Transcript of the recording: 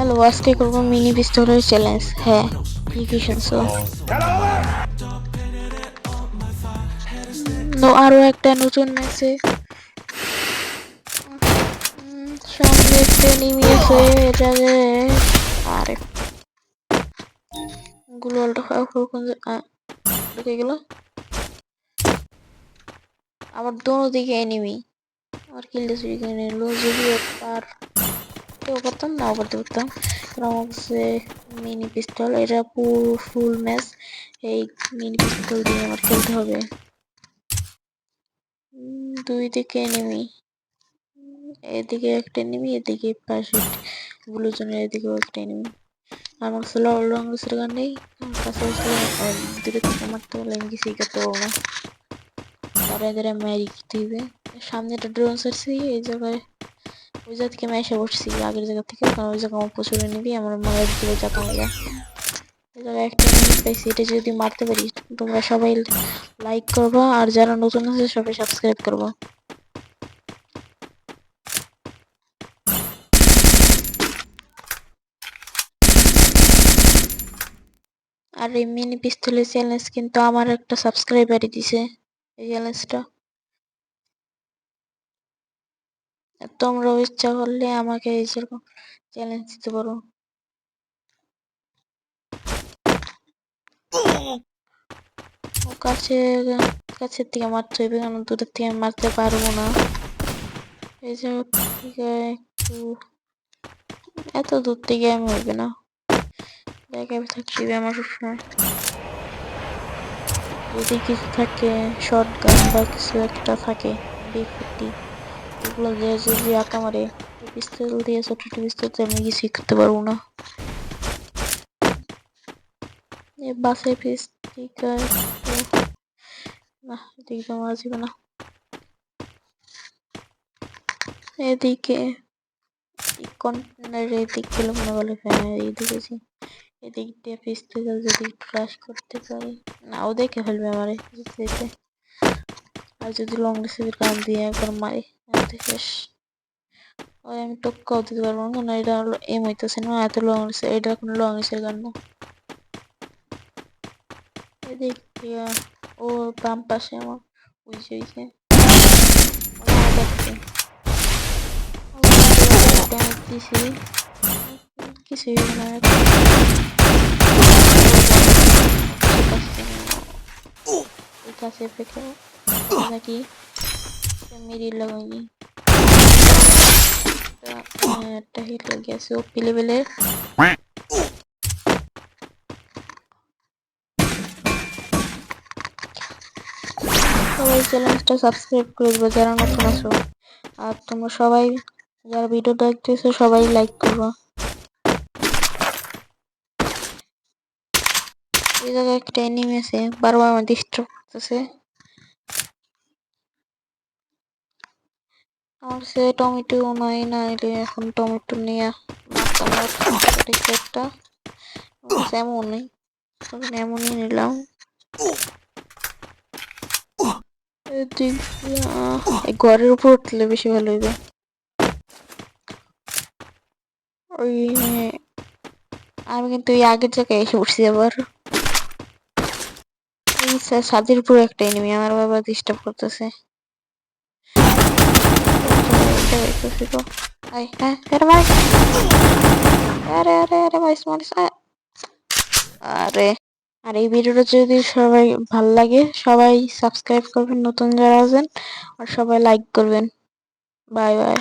Hello আজকে করব mini পিস্তলের চ্যালেঞ্জ হ্যাঁ ঠিকই শুনছো? তো আরও একটা নতুন ম্যাচে সামনে একটা নিমি আছে এটাকে। আরে গুলোলটা কোন দোনো দিকে এনিমি আমার করে নিল যদি একবার কেউ করতাম নাও করতে পারতাম। কারণ আমার কাছে মিনি পিস্তল এটা পুরো ফুল ম্যাচ এই মিনি পিস্তল দিয়ে আমার খেলতে হবে। দুই দিকে এনিমি এদিকে একটা এনিমি এদিকে পাশে ব্লু জোনের এদিকেও একটা এনিমি আমার কাছে লং রেসের গান নেই আমার কাছে দূরে থেকে মারতে পারলে আমি কিছুই করতে পারব না। তারা এদের মেরি দিবে। সামনে একটা ড্রোন সারছি এই জায়গায় ওই থেকে আমি বসছি, আগের জায়গা থেকে, কারণ ওই জায়গা আমার প্রচুর নিবি আমার মনে দিকে যেতাম জায়গায় একটা এটা যদি মারতে পারি, তোমরা সবাই লাইক করবা, আর যারা নতুন আছে, সবাই সাবস্ক্রাইব করবা। আর এই মিনি পিস্তলের চ্যালেঞ্জ কিন্তু আমার একটা সাবস্ক্রাইবারই দিছে, এই চ্যালেঞ্জটা তোমরাও ইচ্ছা করলে আমাকে এই যেরকম চ্যালেঞ্জ দিতে পারো। কাছে, কাছের থেকে মারতে হইবে কারণ দূরের থেকে মারতে পারব না। এই থেকে একটু, এত দূর থেকে আমি হইবে না। জায়গায় থাকতে হবে আমার সবসময়। যদি কিছু থাকে শর্ট গান বা কিছু একটা থাকে বিফিফটি এগুলো দিয়ে যদি আঁকা মারে পিস্তল দিয়ে ছোট পিস্তল আমি কিছুই করতে পারব না বাসে পিস ঠিক আছে না এদিকে তো মারা না এদিকে কন্টেনার এদিক গেলে মনে বলে হ্যাঁ এইদিকে যে এদিক দিয়ে পিস্তল যদি ক্রাশ করতে পারি না ও দেখে ফেলবে আমারে আর যদি লং রেসের গান দিয়ে একবার মারি তাহলে শেষ ওই আমি টক্কাও দিতে পারব না কারণ এটা হলো এম হইতেছে না এত লং রেসে এটা কোনো লং রেসের গান না এদিক দিয়ে ও বাম পাশে আমার হয়েছে দিছি কিছুই না কাছে ফেকে নাকি মেরি লাগাইনি একটা হিট লেগে আছে ও পিলে পেলে সবাই চ্যানেলটা সাবস্ক্রাইব করে যারা নতুন আছো। আর তোমরা সবাই যারা ভিডিও দেখতেছো, সবাই লাইক করব। এই জায়গায় একটা এনিমি আছে, বারবার আমার ডিস্টার্ব করতেছে। আমার সে টমেটো নাই, না এলে এখন টমেটো নিয়ে একটা। এমন নেই এমনই নিলাম। ঘরের উপর উঠলে বেশি ভালো হইবে। ওই আমি কিন্তু এই আগের জায়গায় এসে উঠছি আবার। এই উপর একটা এনিমি আমার বাবা ডিস্টার্ব করতেছে। আয়, হ্যাঁ, আরে মারিস। আরে আরে আরে মারিস মারিস আ- আরে আর এই ভিডিওটা যদি সবাই ভালো লাগে সবাই সাবস্ক্রাইব করবেন নতুন যারা আছেন আর সবাই লাইক করবেন। Bye bye